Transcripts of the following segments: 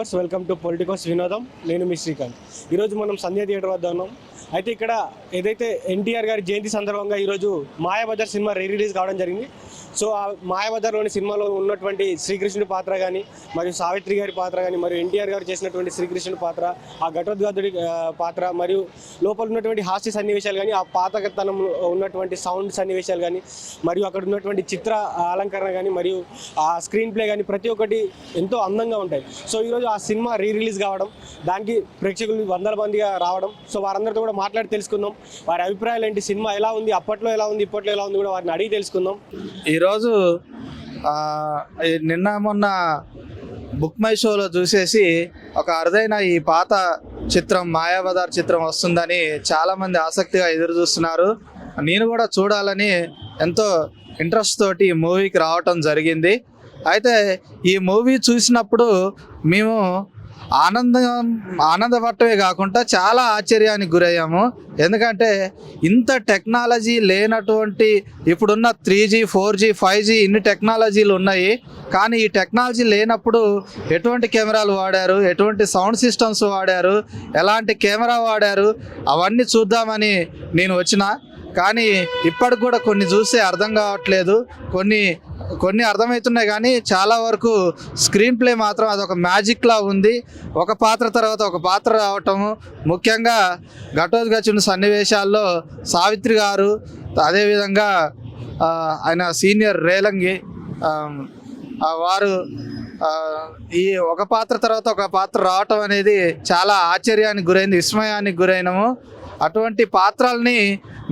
Viewers welcome to Politicos వినోదం నేను మీ శ్రీకాంత్. ఈరోజు మనం సంధ్య థియేటర్ వద్ద ఉన్నాం. అయితే ఇక్కడ ఏదైతే ఎన్టీఆర్ గారి జయంతి సందర్భంగా ఈరోజు మాయాబజార్ సినిమా రీ రిలీజ్ కావడం జరిగింది. సో ఆ మాయాబజార్లోని సినిమాలో ఉన్నటువంటి శ్రీకృష్ణుడి పాత్ర కానీ మరియు సావిత్రి గారి పాత్ర కానీ మరియు ఎన్టీఆర్ గారు చేసినటువంటి శ్రీకృష్ణుడి పాత్ర ఆ ఘటోద్గాదుడి పాత్ర మరియు లోపల ఉన్నటువంటి హాస్య సన్నివేశాలు కానీ ఆ పాతకతనంలో ఉన్నటువంటి సౌండ్ సన్నివేశాలు కానీ మరియు అక్కడ ఉన్నటువంటి చిత్ర అలంకరణ కానీ మరియు ఆ స్క్రీన్ ప్లే కానీ ప్రతి ఒక్కటి ఎంతో అందంగా ఉంటాయి. సో ఈరోజు ఆ సినిమా రీ రిలీజ్ కావడం దానికి ప్రేక్షకులు వందల మందిగా రావడం సో వారందరితో కూడా మాట్లాడి తెలుసుకుందాం. వారి అభిప్రాయాలు ఏంటి సినిమా ఎలా ఉంది అప్పట్లో ఎలా ఉంది ఇప్పట్లో ఎలా ఉంది కూడా వారిని అడిగి తెలుసుకుందాం. ఈరోజు నిన్న మొన్న బుక్ మై షోలో చూసేసి ఒక అరుదైన ఈ పాత చిత్రం మాయాబజార్ చిత్రం వస్తుందని చాలామంది ఆసక్తిగా ఎదురు చూస్తున్నారు నేను కూడా చూడాలని ఎంతో ఇంట్రెస్ట్ తోటి ఈ మూవీకి రావటం జరిగింది. అయితే ఈ మూవీ చూసినప్పుడు మేము ఆనందం ఆనందపడటమే కాకుండా చాలా ఆశ్చర్యానికి గురయ్యాము. ఎందుకంటే ఇంత టెక్నాలజీ లేనటువంటి ఇప్పుడున్న three G four G five G ఇన్ని టెక్నాలజీలు ఉన్నాయి. కానీ ఈ టెక్నాలజీ లేనప్పుడు ఎటువంటి కెమెరాలు వాడారు? ఎటువంటి సౌండ్ సిస్టమ్స్ వాడారు? ఎలాంటి కెమెరా వాడారు? అవన్నీ చూద్దామని నేను వచ్చిన. కానీ ఇప్పటికి కూడా కొన్ని చూస్తే అర్థం కావట్లేదు. కొన్ని కొన్ని అర్థమవుతున్నాయి కానీ చాలా వరకు స్క్రీన్ ప్లే మాత్రం అదొక మ్యాజిక్ లా ఉంది. ఒక పాత్ర తర్వాత ఒక పాత్ర రావటము. ముఖ్యంగా ఘటోద్గచ్చిన సన్నివేశాల్లో సావిత్రి గారు అదేవిధంగా ఆయన సీనియర్ రేలంగి వారు ఈ ఒక పాత్ర తర్వాత ఒక పాత్ర రావటం అనేది చాలా ఆశ్చర్యానికి గురైంది విస్మయానికి గురైనము. అటువంటి పాత్రల్ని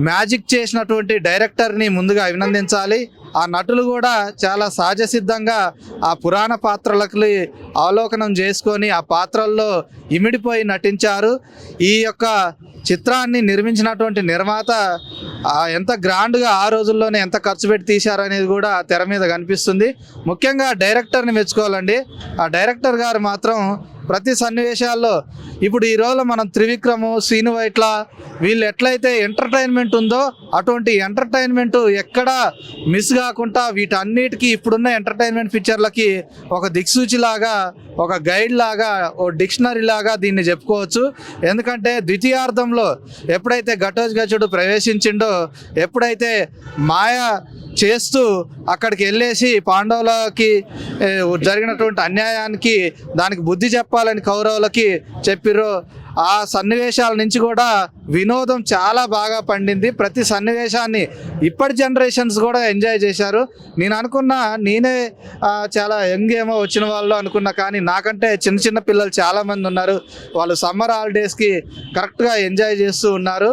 మ్యాజిక్ చేసినటువంటి డైరెక్టర్ని ముందుగా అభినందించాలి. ఆ నటులు కూడా చాలా సహజ సిద్ధంగా ఆ పురాణ పాత్రలకి అవలోకనం చేసుకొని ఆ పాత్రల్లో ఇమిడిపోయి నటించారు. ఈ యొక్క చిత్రాన్ని నిర్మించినటువంటి నిర్మాత ఎంత గ్రాండ్గా ఆ రోజుల్లోనే ఎంత ఖర్చు పెట్టి తీశారనేది కూడా తెర మీద కనిపిస్తుంది. ముఖ్యంగా డైరెక్టర్ని మెచ్చుకోవాలండి. ఆ డైరెక్టర్ గారు మాత్రం ప్రతి సన్నివేశాల్లో ఇప్పుడు ఈ రోజు మనం త్రివిక్రము శ్రీను వైట్ల వీళ్ళు ఎట్లయితే ఎంటర్టైన్మెంట్ ఉందో అటువంటి ఎంటర్టైన్మెంట్ ఎక్కడా మిస్ కాకుండా వీటన్నిటికీ ఇప్పుడున్న ఎంటర్టైన్మెంట్ పిక్చర్లకి ఒక దిక్సూచిలాగా ఒక గైడ్ లాగా ఓ డిక్షనరీ లాగా దీన్ని చెప్పుకోవచ్చు. ఎందుకంటే ద్వితీయార్థంలో ఎప్పుడైతే ఘటోజ్ గజుడు ప్రవేశించిండో ఎప్పుడైతే మాయ చేస్తూ అక్కడికి వెళ్ళేసి పాండవులకి జరిగినటువంటి అన్యాయానికి దానికి బుద్ధి చెప్పాలని కౌరవులకి చెప్పిర్రు. ఆ సన్నివేశాల నుంచి కూడా వినోదం చాలా బాగా పండింది. ప్రతి సన్నివేశాన్ని ఇప్పటి జనరేషన్స్ కూడా ఎంజాయ్ చేశారు. నేను అనుకున్నా నేనే చాలా యంగ్ ఏమో వచ్చిన వాళ్ళు అనుకున్నా కానీ నాకంటే చిన్న చిన్న పిల్లలు చాలామంది ఉన్నారు. వాళ్ళు సమ్మర్ హాలిడేస్కి కరెక్ట్గా ఎంజాయ్ చేస్తూ ఉన్నారు.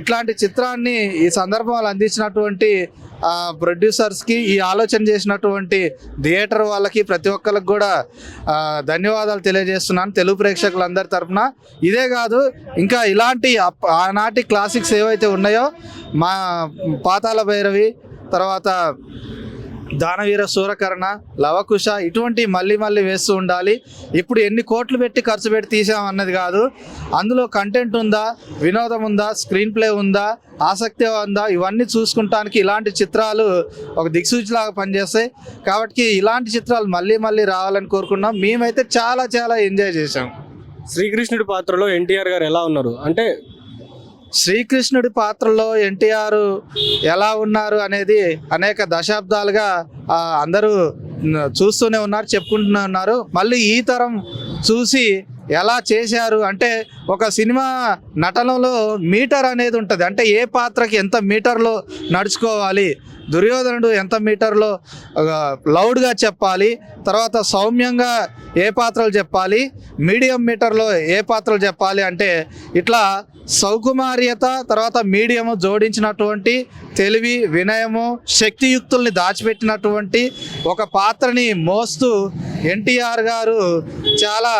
ఇట్లాంటి చిత్రాన్ని ఈ సందర్భంలో అందించినటువంటి ప్రొడ్యూసర్స్కి ఈ ఆలోచన చేసినటువంటి థియేటర్ వాళ్ళకి ప్రతి ఒక్కరికి కూడా ధన్యవాదాలు తెలియజేస్తున్నాను తెలుగు ప్రేక్షకులందరి తరఫున. ఇదే కాదు ఇంకా ఇలాంటి ఆనాటి క్లాసిక్స్ ఏవైతే ఉన్నాయో మా పాతాల భైరవి తర్వాత దానవీర శూరకరణ లవకుశ ఇటువంటి మళ్ళీ మళ్ళీ వేస్తూ ఉండాలి. ఇప్పుడు ఎన్ని కోట్లు పెట్టి ఖర్చు పెట్టి తీసాం అన్నది కాదు. అందులో కంటెంట్ ఉందా వినోదం ఉందా స్క్రీన్ ప్లే ఉందా ఆసక్తి ఉందా ఇవన్నీ చూసుకుంటానికి ఇలాంటి చిత్రాలు ఒక దిక్సూచిలాగా పనిచేస్తాయి. కాబట్టి ఇలాంటి చిత్రాలు మళ్ళీ మళ్ళీ రావాలని కోరుకున్నాం. మేమైతే చాలా చాలా ఎంజాయ్ చేసాం శ్రీకృష్ణుడి పాత్రలో ఎన్టీఆర్ గారు ఎలా ఉన్నారు? అంటే శ్రీకృష్ణుడి పాత్రలో ఎన్టీఆర్ ఎలా ఉన్నారు అనేది అనేక దశాబ్దాలుగా అందరూ చూస్తూనే ఉన్నారు చెప్పుకుంటూనే ఉన్నారు. మళ్ళీ ఈ తరం చూసి ఎలా చేశారు అంటే ఒక సినిమా నటనలో మీటర్ అనేది ఉంటుంది. అంటే ఏ పాత్రకి ఎంత మీటర్లో నడుచుకోవాలి దుర్యోధనుడు ఎంత మీటర్లో లౌడ్గా చెప్పాలి తర్వాత సౌమ్యంగా ఏ పాత్రలు చెప్పాలి మీడియం మీటర్లో ఏ పాత్రలు చెప్పాలి అంటే ఇట్లా సౌకుమార్యత తర్వాత మీడియం జోడించినటువంటి తెలివి వినయము శక్తియుక్తుల్ని దాచిపెట్టినటువంటి ఒక పాత్రని మోస్తూ ఎన్టీఆర్ గారు చాలా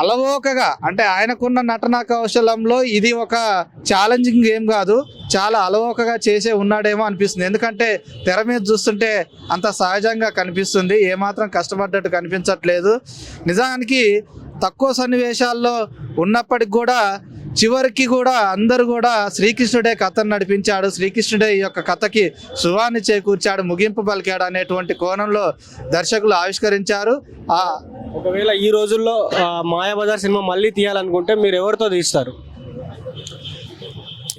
అలవోకగా అంటే ఆయనకున్న నటనా కౌశలంలో ఇది ఒక ఛాలెంజింగ్ గేమ్ కాదు చాలా అలవోకగా చేసే ఉన్నాడేమో అనిపిస్తుంది. ఎందుకంటే తెర మీద చూస్తుంటే అంత సహజంగా కనిపిస్తుంది ఏమాత్రం కష్టపడ్డట్టు కనిపించట్లేదు. నిజానికి తక్కువ సన్నివేశాల్లో ఉన్నప్పటికి కూడా చివరికి కూడా అందరూ కూడా శ్రీకృష్ణుడే కథను నడిపించాడు. శ్రీకృష్ణుడే ఈ యొక్క కథకి శుభాన్ని చేకూర్చాడు ముగింపు పలికాడు అనేటువంటి కోణంలో దర్శకులు ఆవిష్కరించారు. ఆ ఒకవేళ ఈ రోజుల్లో మాయాబజార్ సినిమా మళ్ళీ తీయాలనుకుంటే మీరు ఎవరితో తీస్తారు?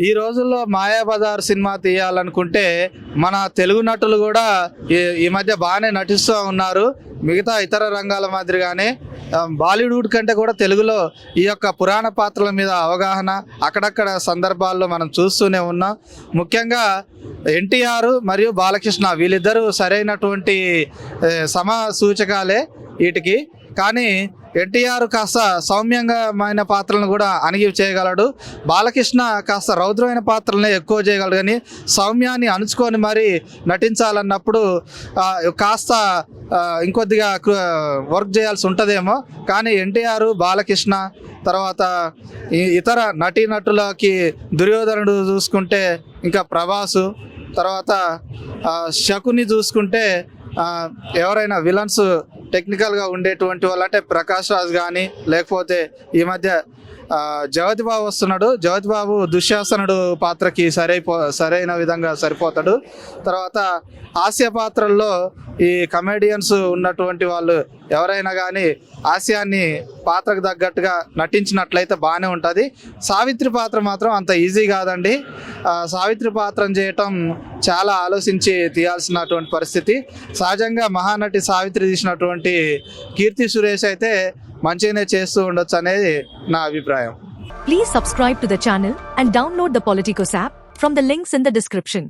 ఈ రోజుల్లో మాయాబజార్ సినిమా తీయాలనుకుంటే మన తెలుగు నటులు కూడా ఈ మధ్య బాగానే నటిస్తూ ఉన్నారు. మిగతా ఇతర రంగాల మాదిరిగానే బాలీవుడ్ కంటే కూడా తెలుగులో ఈ యొక్క పురాణ పాత్రల మీద అవగాహన అక్కడక్కడ సందర్భాల్లో మనం చూస్తూనే ఉన్నాం. ముఖ్యంగా ఎన్టీఆర్ మరియు బాలకృష్ణ వీళ్ళిద్దరూ సరైనటువంటి సమ సూచకాలే వీటికి. కానీ ఎన్టీఆర్ కాస్త సౌమ్యంగామైన పాత్రలను కూడా అణిగి చేయగలడు. బాలకృష్ణ కాస్త రౌద్రమైన పాత్రలనే ఎక్కువ చేయగలడు. కానీ సౌమ్యాన్ని అణుచుకొని మరి నటించాలన్నప్పుడు కాస్త ఇంకొద్దిగా వర్క్ చేయాల్సి ఉంటుందేమో. కానీ ఎన్టీఆర్ బాలకృష్ణ తర్వాత ఇతర నటీనటులకి దుర్యోధనుడు చూసుకుంటే ఇంకా ప్రభాసు తర్వాత శకుని చూసుకుంటే ఎవరైనా విలన్స్ టెక్నికల్గా ఉండేటువంటి వాళ్ళు అంటే ప్రకాష్ రాజ్ కానీ లేకపోతే ఈ మధ్య జగతి బాబు వస్తున్నాడు. జగతి బాబు దుశ్శాసనుడు పాత్రకి సరైపో సరైన విధంగా సరిపోతాడు. తర్వాత హాస్య పాత్రల్లో ఈ కమెడియన్స్ ఉన్నటువంటి వాళ్ళు ఎవరైనా కానీ హాస్యాన్ని పాత్రకు తగ్గట్టుగా నటించినట్లయితే బాగానే ఉంటుంది. సావిత్రి పాత్ర మాత్రం అంత ఈజీ కాదండి. సావిత్రి పాత్రం చేయటం చాలా ఆలోచించి తీయాల్సినటువంటి పరిస్థితి. సహజంగా మహానటి సావిత్రి తీసినటువంటి కీర్తి సురేష్ అయితే మంచిగానే చేస్తూ ఉండొచ్చు అనేది నా అభిప్రాయం. Please subscribe to the channel and download the Politikos app from the links in the description